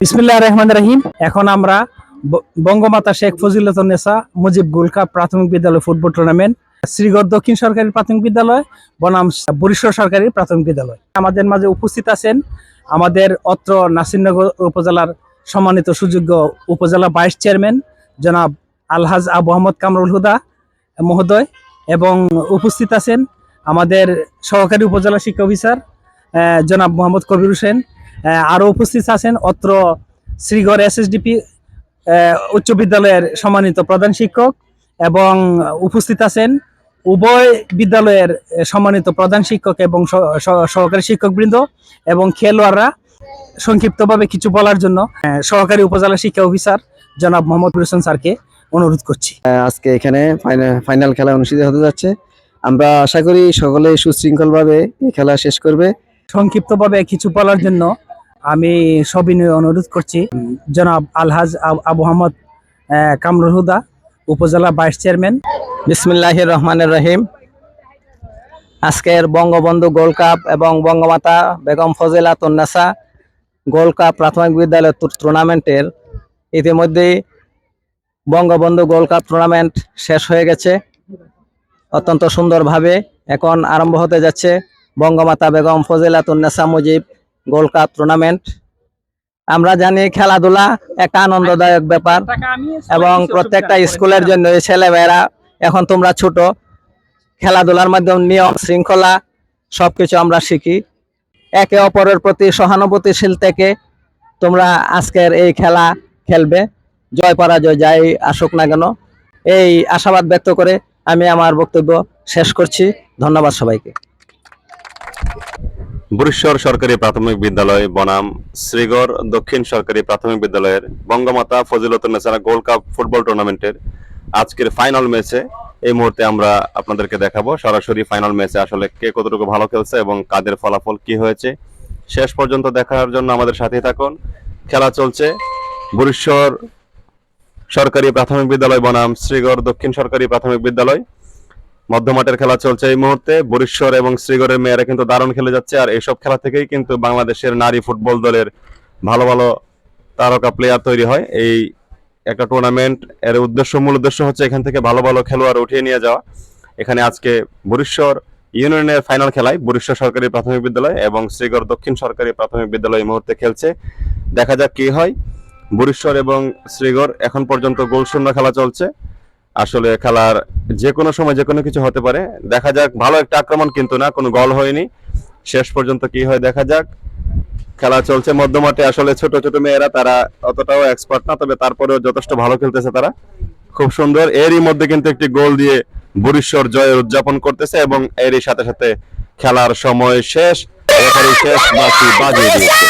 বিসমিল্লাহ রহমান রহিম। এখন আমরা বঙ্গমাতা শেখ ফজিলতুন্নেসা মুজিব গুলকা প্রাথমিক বিদ্যালয় ফুটবল টুর্নামেন্ট শ্রীগড় দক্ষিণ সরকারি প্রাথমিক বিদ্যালয়, বনাম বরিশ্বর সরকারি প্রাথমিক বিদ্যালয়। আমাদের মাঝে উপস্থিত আছেন আমাদের অত্র নাসিরনগর উপজেলার সম্মানিত সুযোগ্য উপজেলা ভাইস চেয়ারম্যান, জনাব আলহাজ আবু আহমদ কামরুল হুদা মহোদয় এবং উপস্থিত আছেন আমাদের সহকারী উপজেলা শিক্ষা অফিসার জনাব মোহাম্মদ কবির হোসেন আরও উপস্থিত আছেন অত্র শ্রীগড় এসএসডিপি উচ্চ বিদ্যালয়ের সম্মানিত প্রধান শিক্ষক এবং উপস্থিত আছেন উভয় বিদ্যালয়ের সম্মানিত প্রধান শিক্ষক এবং সহকারী শিক্ষকবৃন্দ এবং খেলোয়াড়রা। সংক্ষিপ্তভাবে কিছু বলার জন্য সহকারী উপজেলা শিক্ষা অফিসার জনাব মোহাম্মদ হোসেন স্যারকে অনুরোধ করছি। আজকে এখানে ফাইনাল খেলা অনুষ্ঠিত হতে যাচ্ছে। আমরা আশা করি সকলে সুশৃঙ্খলভাবে এই খেলা শেষ করবে। সংক্ষিপ্তভাবে কিছু বলার জন্য আমি সবিনয় অনুরোধ করছি। জনাব আলহাজ আব- আহমদ কামরুল হুদা, উপজেলা ভাইস চেয়ারম্যান। বিসমিল্লাহির রহমানের রহিম। আজকের বঙ্গবন্ধু গোল্ড কাপ এবং Bangamata Begum Fazilatunnesa gold cup প্রাথমিক বিদ্যালয় টুর- টুর্নামেন্টের ইতিমধ্যেই বঙ্গবন্ধু গোল্ড কাপ টুর্নামেন্ট শেষ হয়ে গেছে। অত্যন্ত সুন্দরভাবে এখন আরম্ভ হতে যাচ্ছে। Bangamata Begum Fazilatunnesa Mujib gold cup tournament আমরা জানি খেলাধুলা একটা আনন্দদায়ক ব্যাপার এবং প্রত্যেকটা স্কুলের জন্য এই ছেলেমেয়েরা, এখন তোমরা ছোট, খেলাধুলার মাধ্যমে, নিয়ম, শৃঙ্খলা সব কিছু আমরা শিখি। একে অপরের প্রতি সহানুভূতিশীল থেকে তোমরা আজকের এই খেলা খেলবে। জয় পরাজয় যাই আসুক না কেন। এই আশাবাদ ব্যক্ত করে আমি আমার বক্তব্য শেষ করছি। ধন্যবাদ সবাইকে। বুরেশ্বর সরকারি প্রাথমিক বিদ্যালয় বনাম, শ্রীগড় দক্ষিণ সরকারি প্রাথমিক বিদ্যালয়ের বঙ্গমাতা ফজিলতুন্নেসারা গোল্ড কাপ ফুটবল টুর্নামেন্টের আজকের ফাইনাল ম্যাচে এই মুহূর্তে আমরা আপনাদেরকে দেখাবো। সরাসরি ফাইনাল ম্যাচে আসলে কে কতটুকু ভালো খেলছে এবং কাদের ফলাফল কি হয়েছে, শেষ পর্যন্ত দেখার জন্য আমাদের সাথে থাকুন। খেলা চলছে বুরেশ্বর সরকারি প্রাথমিক বিদ্যালয় বনাম, শ্রীগড় দক্ষিণ সরকারি প্রাথমিক বিদ্যালয়। মধ্যমাঠের খেলা চলছে এই মুহূর্তে। বরিশ্বর এবং শ্রীগড়ের মেয়েরা কিন্তু দারুণ খেলে যাচ্ছে। আর এইসব খেলা থেকেই কিন্তু বাংলাদেশের নারী ফুটবল দলের ভালো ভালো তারকা প্লেয়ার তৈরি হয়। এই একটা টুর্নামেন্ট এর উদ্দেশ্য, মূল উদ্দেশ্য হচ্ছে এখান থেকে ভালো ভালো খেলোয়াড় উঠিয়ে নিয়ে যাওয়া। এখানে আজকে বরিশ্বর ইউনিয়নের ফাইনাল খেলায় বরিশ্বর সরকারি প্রাথমিক বিদ্যালয় এবং শ্রীগড় দক্ষিণ সরকারি প্রাথমিক বিদ্যালয় এই মুহূর্তে খেলছে। দেখা যাক কি হয়। বরিশ্বর এবং শ্রীগড় এখন পর্যন্ত গোল শূন্য খেলা চলছে। আসলে খেলার যে কোনো সময় যে কোনো কিছু হতে পারে। দেখা যাক, ভালো একটা আক্রমণ কিন্তু না, কোনো গল হয়নি। শেষ পর্যন্ত কি হয় দেখা যাক। খেলা চলছে মধ্যমাঠে, আসলে ছোট ছোট মেয়েরা তারা অতটাও এক্সপার্ট না, তবে তারপরেও যথেষ্ট ভালো খেলতেছে তারা। খুব সুন্দর, এরই মধ্যে কিন্তু একটি গোল দিয়ে বরিশ্বর জয়ের উদযাপন করতেছে এবং এরই সাথে সাথে খেলার সময় শেষ। শেষ, বাকি বাজিয়ে দিয়েছে।